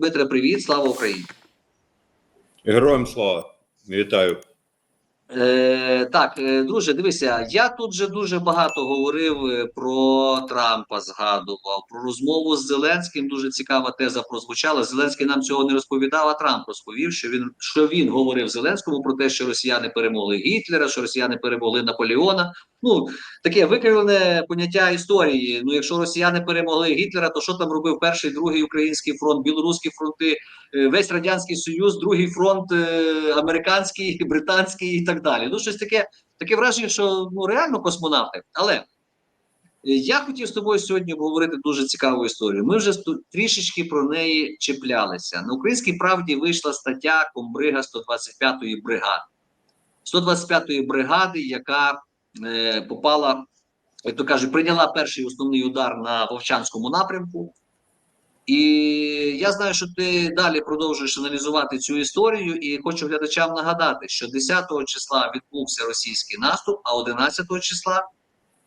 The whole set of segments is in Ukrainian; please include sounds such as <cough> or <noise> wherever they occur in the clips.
Дмитре, привіт, слава Україні. Героям слава, вітаю. Е, так, е, друже, дивися, я тут вже дуже багато говорив е, про Трампа, згадував про розмову з Зеленським. Дуже цікава теза прозвучала. Зеленський нам цього не розповідав, а Трамп розповів, що він що він говорив Зеленському про те, що росіяни перемогли Гітлера, що росіяни перемогли Наполеона. Ну таке викривлене поняття історії. Ну, якщо росіяни перемогли Гітлера, то що там робив перший, другий український фронт, білоруські фронти, е, весь радянський союз, другий фронт, американський, <laughs> британський і так далі. Ну, щось таке, таке враження, що ну реально космонавти. Але е, я хотів з тобою сьогодні обговорити дуже цікаву історію. Ми вже трішечки про неї чіплялися. На українській правді вийшла стаття комбрига 125-ї бригади. 125-ї бригади, яка е, попала, як то кажуть, прийняла перший основний удар на Вовчанському напрямку. І я знаю, що ти далі продовжуєш аналізувати цю історію, і хочу глядачам нагадати, що 10 числа відбувся російський наступ, а 11 числа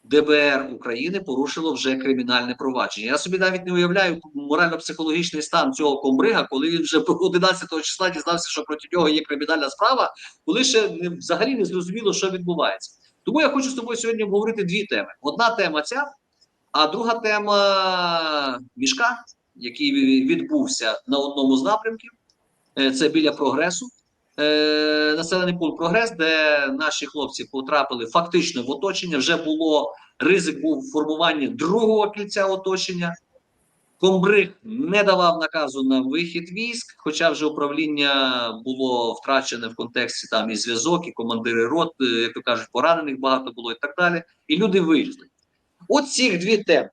ДБР України порушило вже кримінальне провадження. Я собі навіть не уявляю морально-психологічний стан цього комбрига, коли він вже 11 числа дізнався, що проти нього є кримінальна справа, коли ще взагалі не зрозуміло, що відбувається. Тому я хочу з тобою сьогодні обговорити дві теми: одна тема ця, а друга тема мішка, який відбувся на одному з напрямків. Е, Це біля прогресу. Е, населений пункт прогрес, де наші хлопці потрапили фактично в оточення. Вже було ризик був формування другого кільця оточення. Комбриг не давав наказу на вихід військ, хоча вже управління було втрачене в контексті там і зв'язок, і командири рот, е, як то кажуть, поранених багато було і так далі. І люди вийшли. От цих дві теми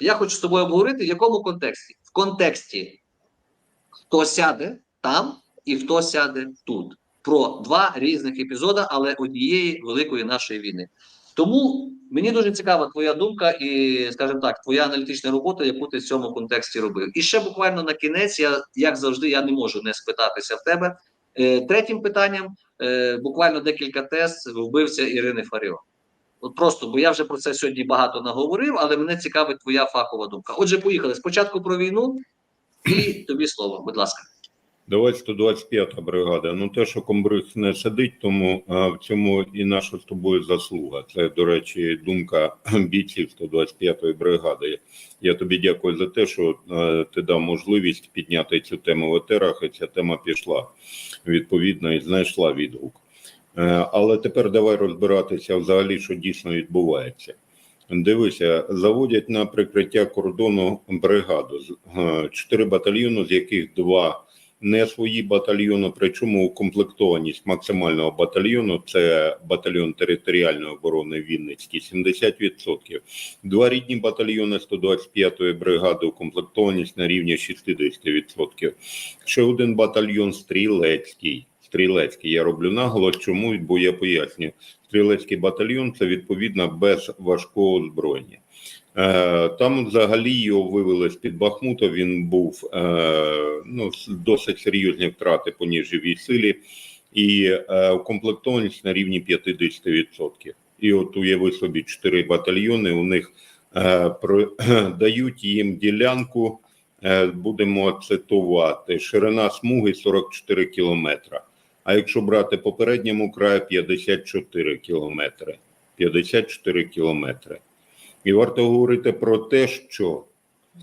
я хочу з тобою обговорити. В якому контексті? В контексті, хто сяде там і хто сяде тут. Про два різних епізоди, але однієї великої нашої війни. Тому мені дуже цікава твоя думка і, скажімо так, твоя аналітична робота, яку ти в цьому контексті робив. І ще буквально на кінець, я як завжди, я не можу не спитатися в тебе. Е, третім питанням е, буквально декілька тез вбивця Ірини Фаріон. От просто, бо я вже про це сьогодні багато наговорив, але мене цікавить твоя фахова думка. Отже, поїхали спочатку про війну, і тобі слово, будь ласка. Давай 125 бригада. Ну те, що комбриг не сидить, тому а, в цьому і наша з тобою заслуга. Це, до речі, думка <clears throat> бійців 125-ї бригади. Я тобі дякую за те, що е, ти дав можливість підняти цю тему в етерах, і ця тема пішла відповідно і знайшла відгук. Е, але тепер давай розбиратися взагалі, що дійсно відбувається. Дивися, заводять на прикриття кордону бригаду е, чотири батальйони, з яких два не свої батальйони. Причому укомплектованість максимального батальйону це батальйон територіальної оборони Вінницький 70%. Два рідні батальйони 125-ї бригади, укомплектованість на рівні 60%. Ще один батальйон стрілецький. Стрілецький я роблю наголос. Чому? Бо я пояснюю. Стрілецький батальйон це відповідно без важкого озброєння. Е, Там взагалі його вивели з під Бахмута. Він був е, ну, досить серйозні втрати по ніжовій силі і е, укомплектованість на рівні 50%. І от уяви собі чотири батальйони. У них <clears throat> дають їм ділянку. Будемо цитувати ширина смуги 44 кілометра. А якщо брати по передньому краю 54 кілометри. 54 кілометри. І варто говорити про те, що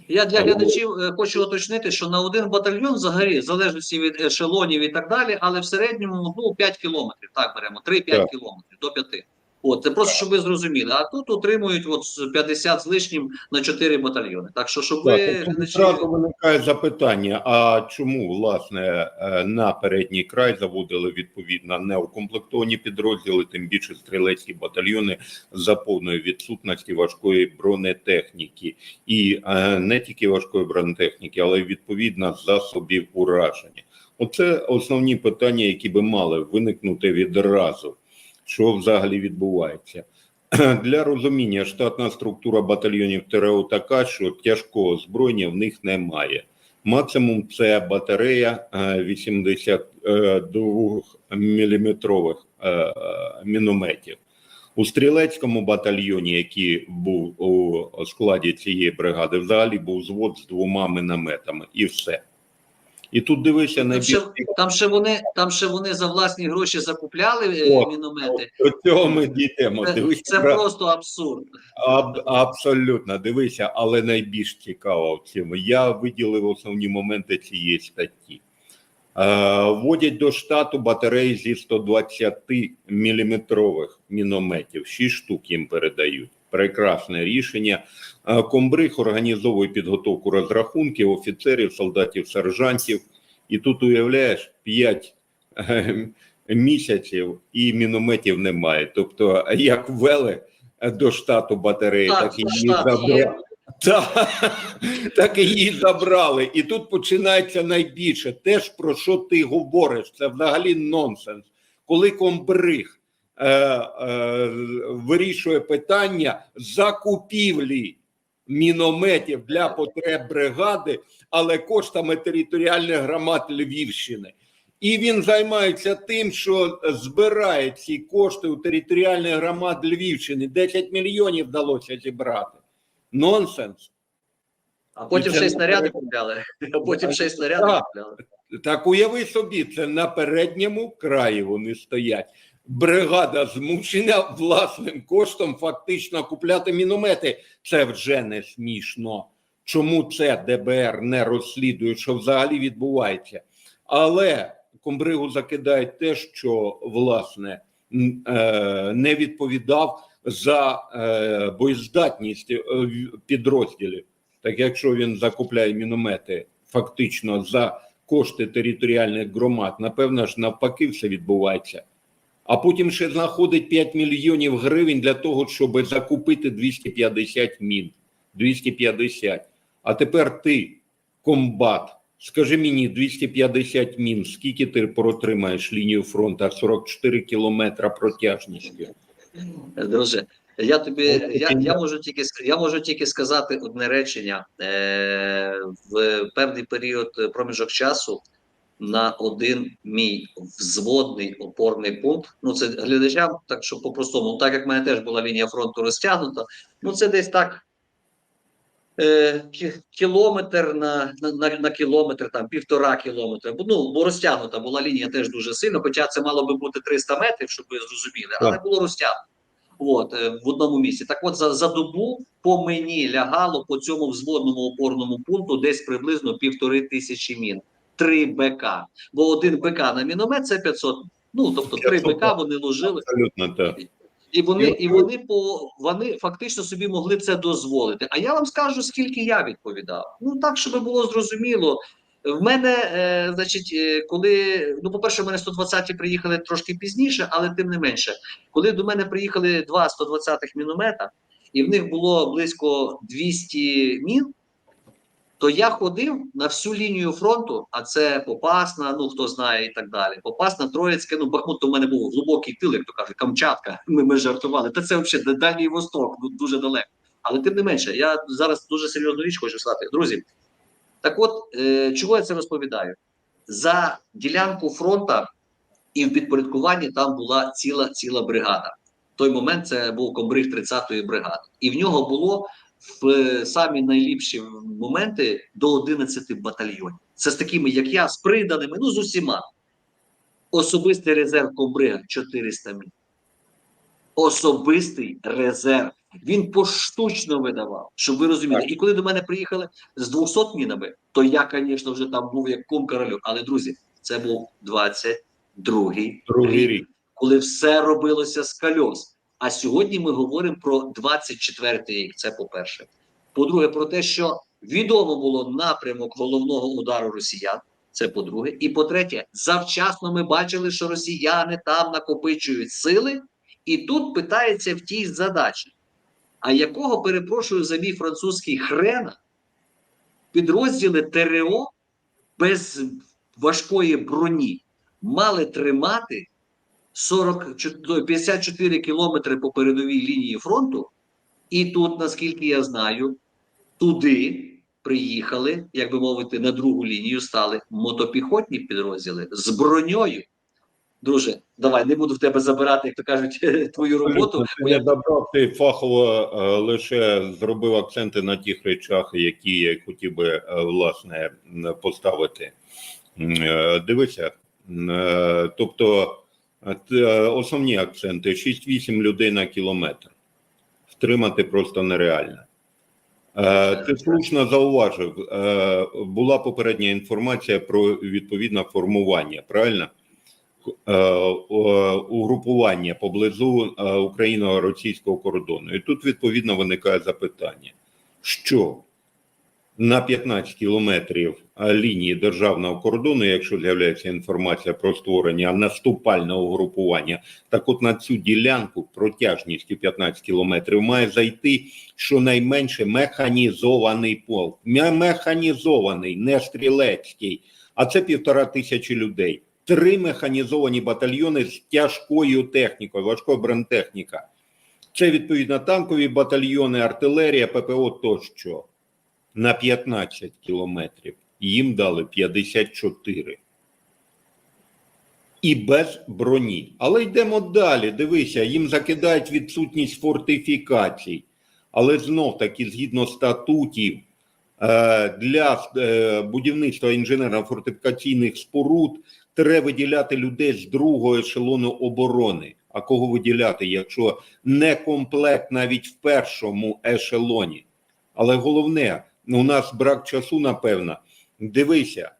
Я для глядачів е, хочу уточнити, що на один батальйон взагалі в залежності від ешелонів і так далі, але в середньому ну 5 кілометрів. Так беремо 3-5 Так. кілометрів до 5. От це просто щоб ви зрозуміли. А тут отримують от з 50 з лишнім на 4 батальйони. Так що, щоб ви Так, одразу виникає запитання: а чому власне е, на передній край заводили відповідно неукомплектовані підрозділи, тим більше стрілецькі батальйони за повної відсутності важкої бронетехніки, і е, не тільки важкої бронетехніки, але й відповідно засобів ураження. Оце основні питання, які би мали виникнути відразу. Що взагалі відбувається? <clears throat> Для розуміння штатна структура батальйонів ТРО така, що тяжкого озброєння в них немає. Максимум це батарея е, 82 міліметрових е, мінометів. У стрілецькому батальйоні, який був у складі цієї бригади, взагалі був звод з двома мінометами, і все. І тут дивися Там найбільш там, ще вони, там ще вони за власні гроші закупляли е, О, міномети. до цього ми дійдемо. Це, Дивися, це бра- просто абсурд. Аб- абсолютно, дивися, але найбільш цікаво в цьому. Я виділив основні моменти цієї статті. Е, вводять до штату батареї зі 120 міліметрових мінометів. 6 штук їм передають. Прекрасне рішення. Е, Комбриг організовує підготовку розрахунків офіцерів, солдатів, сержантів. І тут уявляєш 5 місяців і мінометів немає. Тобто, як ввели до штату батареї, Так, так, і її забрали. є. Так, і її забрали. І тут починається найбільше. Те ж про що ти говориш, це взагалі нонсенс. Коли комбриг е, е, вирішує питання закупівлі мінометів для потреб бригади, але коштами територіальних громад Львівщини. І він займається тим, що збирає ці кошти у територіальних громад Львівщини. 10 мільйонів вдалося зібрати. Нонсенс. А потім ще й снаряди купляли. <laughs> А потім ще й снаряди Так. купляли. Так уяви собі, це на передньому краї вони стоять. Бригада змушена власним коштом фактично купляти міномети. Це вже не смішно. Чому це ДБР не розслідує, що взагалі відбувається? Але комбригу закидають те, що власне е, не відповідав за е, боєздатність е, підрозділів. Так якщо він закупляє міномети фактично за кошти територіальних громад, напевно ж навпаки все відбувається. А потім ще знаходить 5 мільйонів гривень для того, щоб закупити 250 мін. 250. А тепер ти, комбат, скажи мені, 250 мін, скільки ти протримаєш лінію фронту 44 кілометра протяжністю? Друже, я тобі я, я можу тільки я можу тільки сказати одне речення е, в певний період е, проміжок часу на один мій взводний опорний пункт. Ну це глядачам, так що по-простому, так як в мене теж була лінія фронту розтягнута, ну це десь так. Е, кілометр на, на, на, кілометр, там півтора кілометра. Ну, бо розтягнута була лінія теж дуже сильно, хоча це мало би бути 300 метрів, щоб ви зрозуміли, але було розтягнуто. От, е, в одному місці. Так от за, за добу по мені лягало по цьому взводному опорному пункту десь приблизно півтори тисячі мін. Три БК. Бо один БК на міномет це 500. Ну, тобто три 500, БК вони ложили. Абсолютно так. І вони, І і вони по вони фактично собі могли це дозволити. А я вам скажу, скільки я відповідав. Ну так, щоб було зрозуміло. В мене, е, значить, е, коли ну, по-перше, в мене 120-ті приїхали трошки пізніше, але тим не менше, коли до мене приїхали два 120-х міномета, і в них було близько 200 мін, то я ходив на всю лінію фронту, а це Попасна, ну хто знає і так далі. Попасна, Троїцьке, ну Бахмут то в мене був глибокий тил, як то кажуть, Камчатка. <laughs> Ми, ми жартували. Та це взагалі Дальній Восток, ну дуже далеко. Але тим не менше, я зараз дуже серйозну річ хочу сказати. Друзі, так от, е, чого я це розповідаю? За ділянку фронта і в підпорядкуванні там була ціла ціла бригада. В той момент це був комбриг 30-ї бригади. І в нього було в самі найліпші моменти до 11 батальйонів. Це з такими, як я, з приданими, ну з усіма. Особистий резерв комбрига 400 мін. Особистий резерв. Він поштучно видавав, щоб ви розуміли. І коли до мене приїхали з 200 мінами, то я, звісно, вже там був як кум королю. Але, друзі, це був 22-й Другий рік. коли все робилося з кольос. А сьогодні ми говоримо про 24-й рік. Це по-перше. По-друге, про те, що відомо було напрямок головного удару росіян. Це по-друге. І по-третє, завчасно ми бачили, що росіяни там накопичують сили, і тут питається в тій задачі. А якого, перепрошую за мій французький хрена, підрозділи ТРО без важкої броні мали тримати 40, 54 кілометри по передовій лінії фронту, і тут, наскільки я знаю, туди приїхали, як би мовити, на другу лінію стали мотопіхотні підрозділи з броньою. Друже, давай не буду в тебе забирати, як то кажуть, <laughs> твою роботу. Бо я добрав, ти фахово е, лише зробив акценти на тих речах, які я хотів би е, власне поставити. Е, Дивися, тобто основні акценти: 6-8 людей на кілометр. Втримати просто нереально. Е, Ти слушно зауважив, е, була попередня інформація про відповідне формування, правильно? Е, Угрупування поблизу е, україно-російського кордону. І тут відповідно виникає запитання, що на 15 кілометрів лінії державного кордону, якщо з'являється інформація про створення наступального угрупування, так от на цю ділянку протяжністю 15 кілометрів має зайти щонайменше механізований полк. Механізований, не стрілецький, а це півтора тисячі людей. Три механізовані батальйони з тяжкою технікою, важкою бронетехніка. Це відповідно танкові батальйони, артилерія, ППО тощо на 15 кілометрів. Їм дали 54. І без броні. Але йдемо далі. Дивися, їм закидають відсутність фортифікацій. Але знов таки, згідно статутів, е, для е, будівництва інженерно-фортифікаційних споруд треба виділяти людей з другого ешелону оборони. А кого виділяти, якщо не комплект навіть в першому ешелоні? Але головне, у нас брак часу, напевно. Дивися,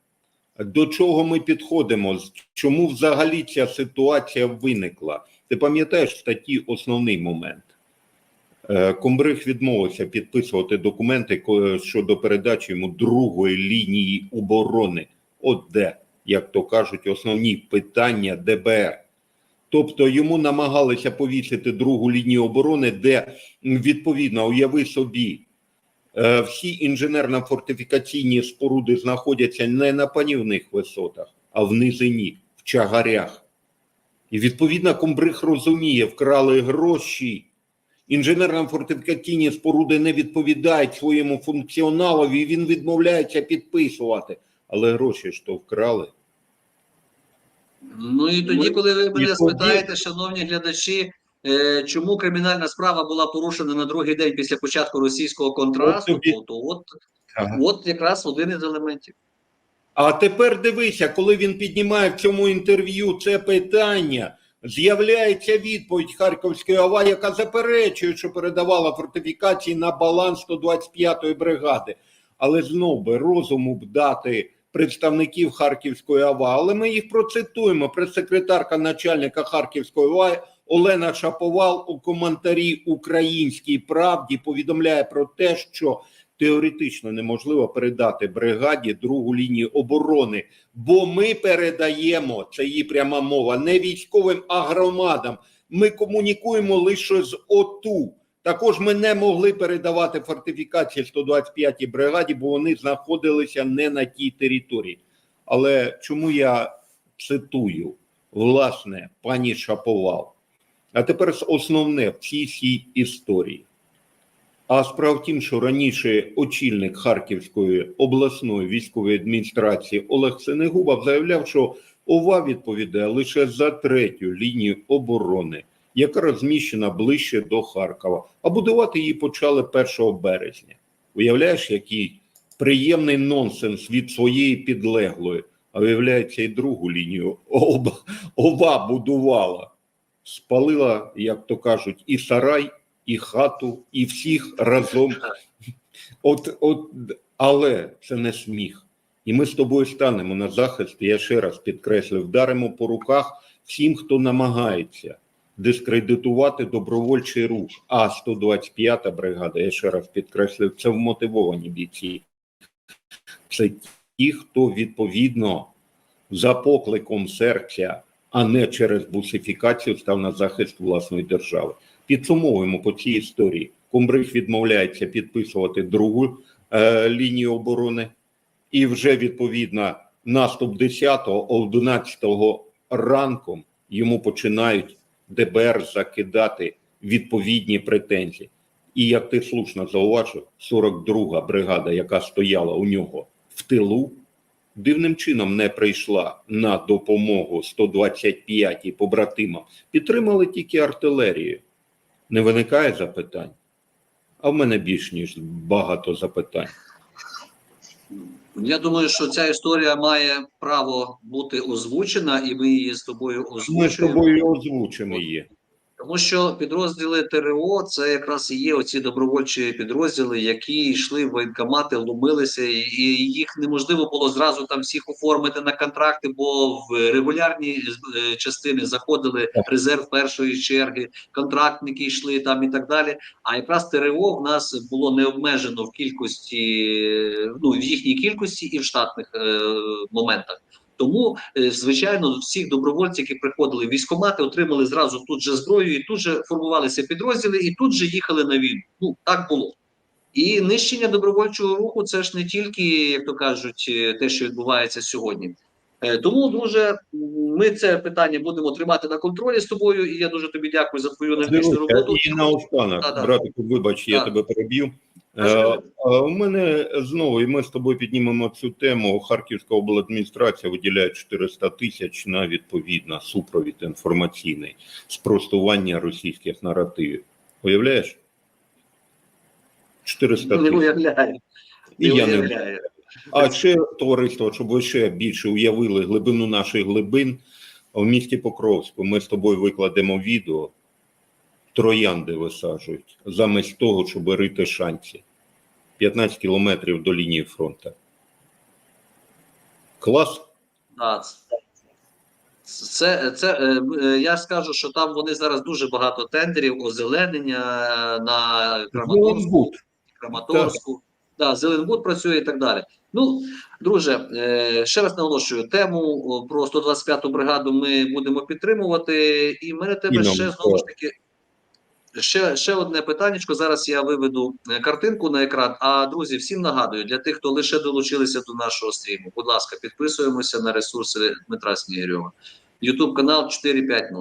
до чого ми підходимо, чому взагалі ця ситуація виникла. Ти пам'ятаєш статті основний момент? Е, Комбриг відмовився підписувати документи щодо передачі йому другої лінії оборони. От де, як то кажуть, основні питання ДБР. Тобто йому намагалися повісити другу лінію оборони, де відповідно, уяви собі, всі інженерно-фортифікаційні споруди знаходяться не на панівних висотах, а в низині, в чагарях. І відповідно комбриг розуміє, вкрали гроші. Інженерно-фортифікаційні споруди не відповідають своєму функціоналові, і він відмовляється підписувати. Але гроші ж то вкрали. Ну і тоді, Ну, коли ви мене спитаєте, шановні глядачі, е, чому кримінальна справа була порушена на другий день після початку російського контрасту, тобі- то, то от, Ага. от якраз один із елементів. А тепер дивися, коли він піднімає в цьому інтерв'ю це питання, з'являється відповідь Харківської ОВА, яка заперечує, що передавала фортифікації на баланс 125-ї бригади. Але знов би розуму б дати представників Харківської ОВА. Але ми їх процитуємо. Прес-секретарка начальника Харківської ОВА Олена Шаповал у коментарі Українській правді повідомляє про те, що теоретично неможливо передати бригаді другу лінію оборони, бо ми передаємо це її пряма мова не військовим, а громадам. Ми комунікуємо лише з ОТУ. Також ми не могли передавати фортифікації 125-й бригаді, бо вони знаходилися не на тій території. Але чому я цитую власне пані Шаповал? А тепер основне в цій всій історії. А справа в тім, що раніше очільник Харківської обласної військової адміністрації Олег Сенегубов заявляв, що ОВА відповідає лише за третю лінію оборони, яка розміщена ближче до Харкова. А будувати її почали 1 березня. Уявляєш, який приємний нонсенс від своєї підлеглої. А виявляється, і другу лінію ОВА будувала. Спалила, як то кажуть, і сарай, і хату, і всіх разом. От, от, але це не сміх. І ми з тобою станемо на захист, я ще раз підкреслю, вдаримо по руках всім, хто намагається дискредитувати добровольчий рух. А 125-та бригада, я ще раз підкреслю, це вмотивовані бійці. Це ті, хто відповідно за покликом серця, а не через бусифікацію став на захист власної держави. Підсумовуємо по цій історії. Комбриг відмовляється підписувати другу е, лінію оборони, і вже відповідно наступ 10-го, 11-го ранком йому починають ДБР закидати відповідні претензії. І як ти слушно зауважив, 42-га бригада, яка стояла у нього в тилу, дивним чином не прийшла на допомогу 125-й побратимам. Підтримали тільки артилерію. Не виникає запитань? А в мене більш ніж багато запитань. Я думаю, що ця історія має право бути озвучена, і ми її з тобою Ми з тобою озвучені є. Тому що підрозділи ТРО це якраз і є оці добровольчі підрозділи, які йшли в воєнкомати, ломилися, і, їх неможливо було зразу там всіх оформити на контракти, бо в регулярні е, частини заходили резерв першої черги, контрактники йшли там і так далі. А якраз ТРО в нас було не обмежено в кількості, ну в їхній кількості і в штатних е, моментах. Тому, е, звичайно, всіх добровольців, які приходили в військкомати, отримали зразу тут же зброю, і тут же формувалися підрозділи, і тут же їхали на війну. Ну так було. І нищення добровольчого руху це ж не тільки, як то кажуть, е, те, що відбувається сьогодні. Е, Тому, друже, ми це питання будемо тримати на контролі з тобою. І я дуже тобі дякую за твою Дивіться, роботу. І наостанок, братику, вибач, я тебе переб'ю. Е, У мене знову, і ми з тобою піднімемо цю тему. Харківська обладміністрація виділяє 400 тисяч на відповідно супровід інформаційний спростування російських наративів. Уявляєш? 400 Не тисяч. уявляю. І Не я не уявляю. А ще товариство, щоб ви ще більше уявили глибину наших глибин в місті Покровську. Ми з тобою викладемо відео. Троянди висаджують замість того, щоб рити шанці. 15 кілометрів до лінії фронту. Клас. Це, це е, е, я скажу, що там вони зараз дуже багато тендерів, озеленення е, на Краматорську, Краматорську. Да, Зеленбуд працює і так далі. Ну, друже, ще раз наголошую, тему про 125-ту бригаду ми будемо підтримувати. І в мене тебе І ще знову ж таки. Ще, ще одне питаннячко. Зараз я виведу е, картинку на екран. А друзі, всім нагадую, для тих, хто лише долучилися до нашого стріму, будь ласка, підписуємося на ресурси Дмитра Снігирьова. Ютуб канал 450.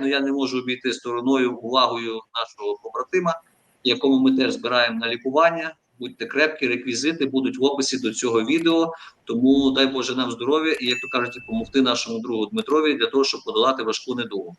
Ну я не можу обійти стороною увагою нашого побратима, якому ми теж збираємо на лікування. Будьте крепкі, реквізити будуть в описі до цього відео. Тому дай Боже нам здоров'я і, як то кажуть, допомогти нашому другу Дмитрові для того, щоб подолати важку недугу.